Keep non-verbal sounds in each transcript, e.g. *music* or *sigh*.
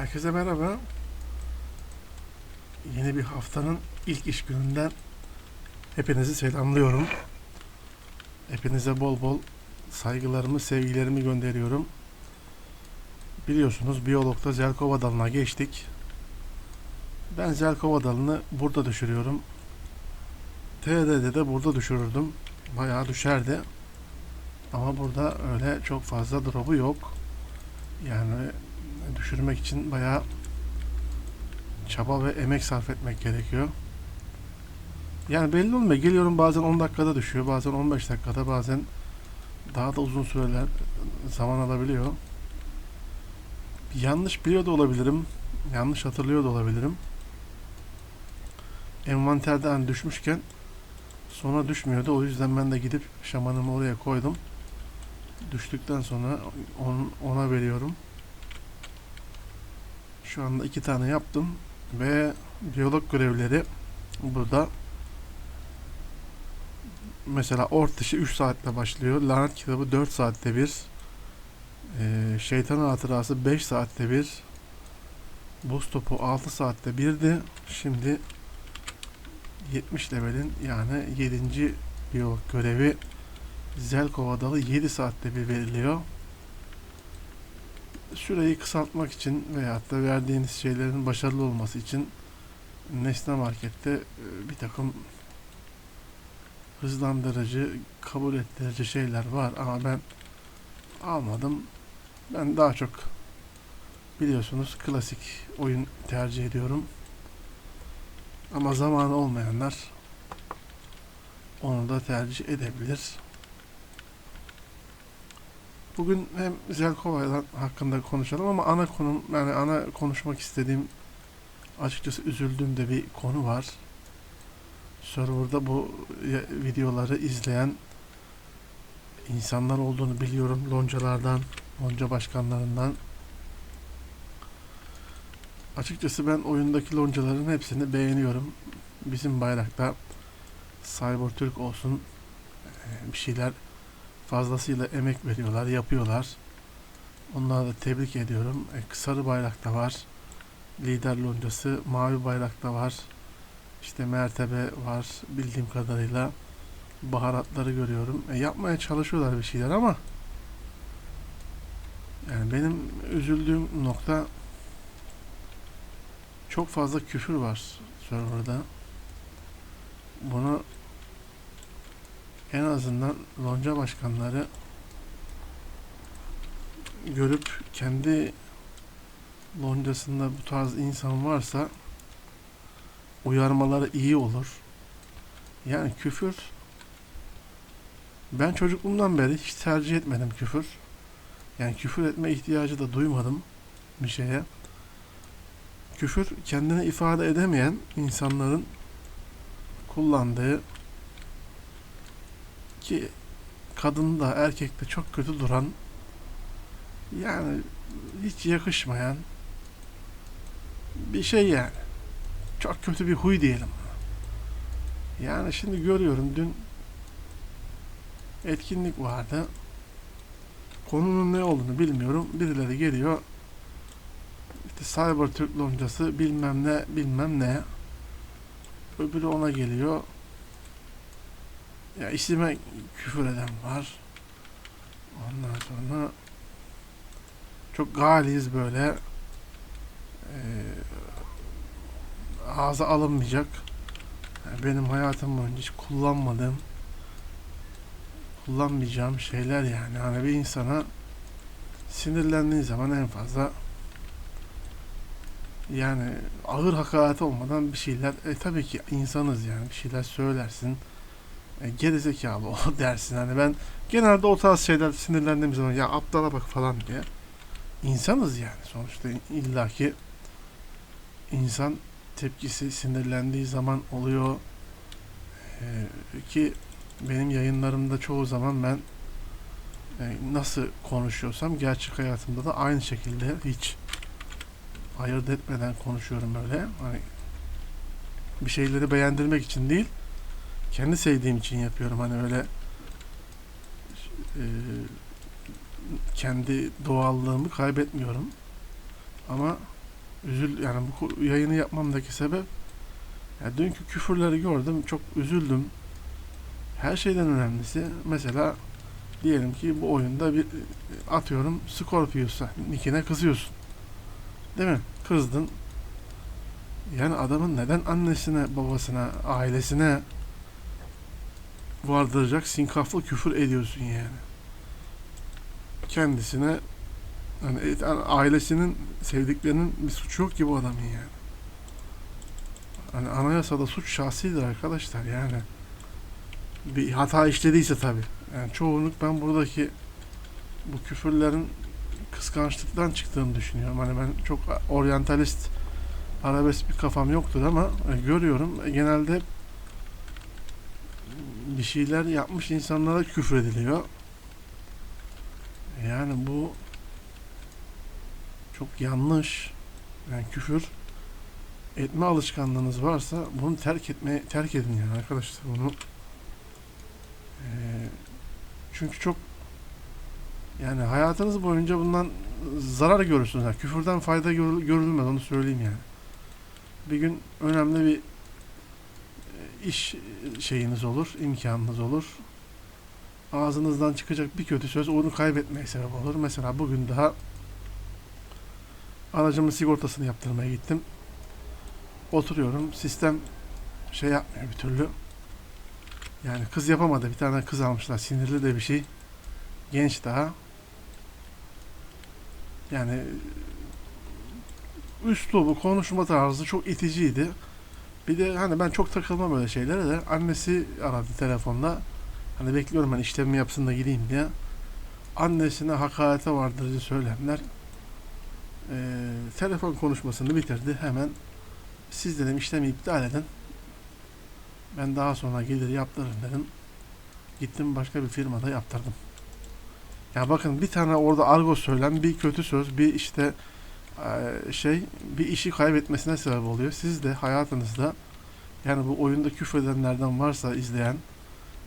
Herkese merhaba. Yeni bir haftanın ilk iş gününden hepinizi selamlıyorum. Hepinize bol bol saygılarımı, sevgilerimi gönderiyorum. Biliyorsunuz biyologda Zelkova dalına geçtik. Ben Zelkova dalını burada düşürüyorum. TD'de de burada düşürürdüm. Bayağı düşerdi. Ama burada öyle çok fazla drop'u yok. Yani düşürmek için bayağı çaba ve emek sarf etmek gerekiyor. Yani belli olmuyor. Geliyorum bazen 10 dakikada düşüyor, bazen 15 dakikada, bazen daha da uzun süreler zaman alabiliyor. Yanlış biliyor da olabilirim. Yanlış hatırlıyor da olabilirim. Envanterde hani düşmüşken sonra düşmüyordu. O yüzden ben de gidip şamanımı oraya koydum. Düştükten sonra on- ona veriyorum. Şu anda iki tane yaptım ve biyolog görevleri burada mesela ort dışı 3 saatte başlıyor. Lanet kitabı 4 saatte bir. Ee, şeytan hatırası 5 saatte bir. Buz topu 6 saatte birdi. Şimdi 70 levelin yani 7. biyolog görevi Zelkova dalı 7 saatte bir veriliyor süreyi kısaltmak için veyahut da verdiğiniz şeylerin başarılı olması için Nesne Market'te e, bir takım hızlandırıcı, kabul ettirici şeyler var ama ben almadım. Ben daha çok biliyorsunuz klasik oyun tercih ediyorum. Ama zamanı olmayanlar onu da tercih edebilir. Bugün hem Zelkova'dan hakkında konuşalım ama ana konum yani ana konuşmak istediğim açıkçası üzüldüğüm de bir konu var. Server'da bu ya- videoları izleyen insanlar olduğunu biliyorum. Loncalardan, lonca başkanlarından. Açıkçası ben oyundaki loncaların hepsini beğeniyorum. Bizim bayrakta Cybertürk olsun eee, bir şeyler fazlasıyla emek veriyorlar, yapıyorlar. Onları da tebrik ediyorum. E, sarı bayrakta var. Lider loncası, mavi bayrakta var. İşte mertebe var bildiğim kadarıyla. Baharatları görüyorum. E, yapmaya çalışıyorlar bir şeyler ama yani benim üzüldüğüm nokta çok fazla küfür var serverda. Bunu en azından lonca başkanları görüp kendi loncasında bu tarz insan varsa uyarmaları iyi olur. Yani küfür ben çocukluğumdan beri hiç tercih etmedim küfür. Yani küfür etme ihtiyacı da duymadım bir şeye. Küfür kendini ifade edemeyen insanların kullandığı ki kadında erkekte çok kötü duran yani hiç yakışmayan bir şey yani. Çok kötü bir huy diyelim. Yani şimdi görüyorum dün etkinlik vardı. Konunun ne olduğunu bilmiyorum. Birileri geliyor. İşte Cyber Türk loncası bilmem ne bilmem ne. Öbürü ona geliyor. Ya isime küfür eden var. Ondan sonra çok galiz böyle eee ağza alınmayacak. Yani benim hayatım boyunca hiç kullanmadığım kullanmayacağım şeyler yani. Hani bir insana sinirlendiği zaman en fazla yani ağır hakaret olmadan bir şeyler e tabii ki insanız yani bir şeyler söylersin e, gerizekalı o *laughs* dersin. Hani ben genelde o tarz şeyler sinirlendiğim zaman ya aptala bak falan diye insanız yani. Sonuçta illaki insan tepkisi sinirlendiği zaman oluyor. E, ki benim yayınlarımda çoğu zaman ben e, nasıl konuşuyorsam gerçek hayatımda da aynı şekilde hiç ayırt etmeden konuşuyorum öyle. Hani bir şeyleri beğendirmek için değil kendi sevdiğim için yapıyorum hani öyle e, kendi doğallığımı kaybetmiyorum ama üzül yani bu yayını yapmamdaki sebep ya dünkü küfürleri gördüm çok üzüldüm. Her şeyden önemlisi mesela diyelim ki bu oyunda bir atıyorum Scorpius'a nickine kızıyorsun. Değil mi? Kızdın. Yani adamın neden annesine, babasına, ailesine vardıracak sinkaflı küfür ediyorsun yani. Kendisine yani, et- yani ailesinin sevdiklerinin bir suçu yok ki bu adamın yani. Hani anayasada suç şahsidir arkadaşlar yani. Bir hata işlediyse tabi. Yani çoğunluk ben buradaki bu küfürlerin kıskançlıktan çıktığını düşünüyorum. Hani ben çok oryantalist arabesk bir kafam yoktur ama e, görüyorum e, genelde bir şeyler yapmış insanlara küfür ediliyor. Yani bu çok yanlış. Yani küfür etme alışkanlığınız varsa bunu terk etmeye terk edin yani arkadaşlar bunu. Ee, çünkü çok yani hayatınız boyunca bundan zarar görürsünüz. Yani küfürden fayda görül- görülmez onu söyleyeyim yani. Bir gün önemli bir iş şeyiniz olur, imkanınız olur. Ağzınızdan çıkacak bir kötü söz onu kaybetmeye sebep olur. Mesela bugün daha aracımın sigortasını yaptırmaya gittim. Oturuyorum. Sistem şey yapmıyor bir türlü. Yani kız yapamadı. Bir tane kız almışlar. Sinirli de bir şey. Genç daha. Yani üslubu, konuşma tarzı çok iticiydi. Bir de hani ben çok takılmam öyle şeylere de annesi aradı telefonda. Hani bekliyorum ben işlemimi yapsın da gideyim diye. Annesine hakarete vardırıcı söylemler. Ee, telefon konuşmasını bitirdi. Hemen siz dedim işlemi iptal edin. Ben daha sonra gelir yaptırırım dedim. Gittim başka bir firmada yaptırdım. Ya bakın bir tane orada argo söylen bir kötü söz bir işte şey bir işi kaybetmesine sebep oluyor. Siz de hayatınızda yani bu oyunda küfredenlerden varsa izleyen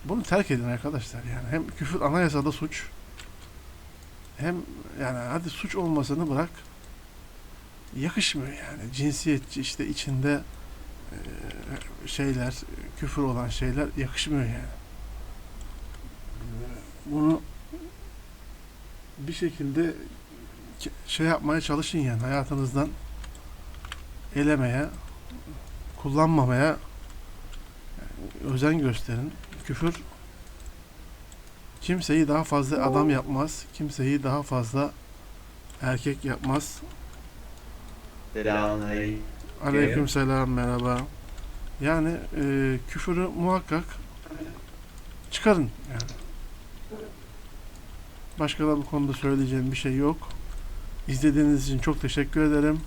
bunu terk edin arkadaşlar yani. Hem küfür anayasada suç hem yani hadi suç olmasını bırak yakışmıyor yani. Cinsiyetçi işte içinde eee, şeyler küfür olan şeyler yakışmıyor yani. Bunu bir şekilde şey yapmaya çalışın yani hayatınızdan elemeye, kullanmamaya özen gösterin. Küfür kimseyi daha fazla adam yapmaz, kimseyi daha fazla erkek yapmaz. Selamünaleyküm. Aleykümselam merhaba. Yani e, küfürü muhakkak çıkarın yani. Başka da bu konuda söyleyeceğim bir şey yok. İzlediğiniz için çok teşekkür ederim.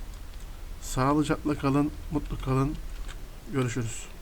Sağlıcakla kalın, mutlu kalın. Görüşürüz.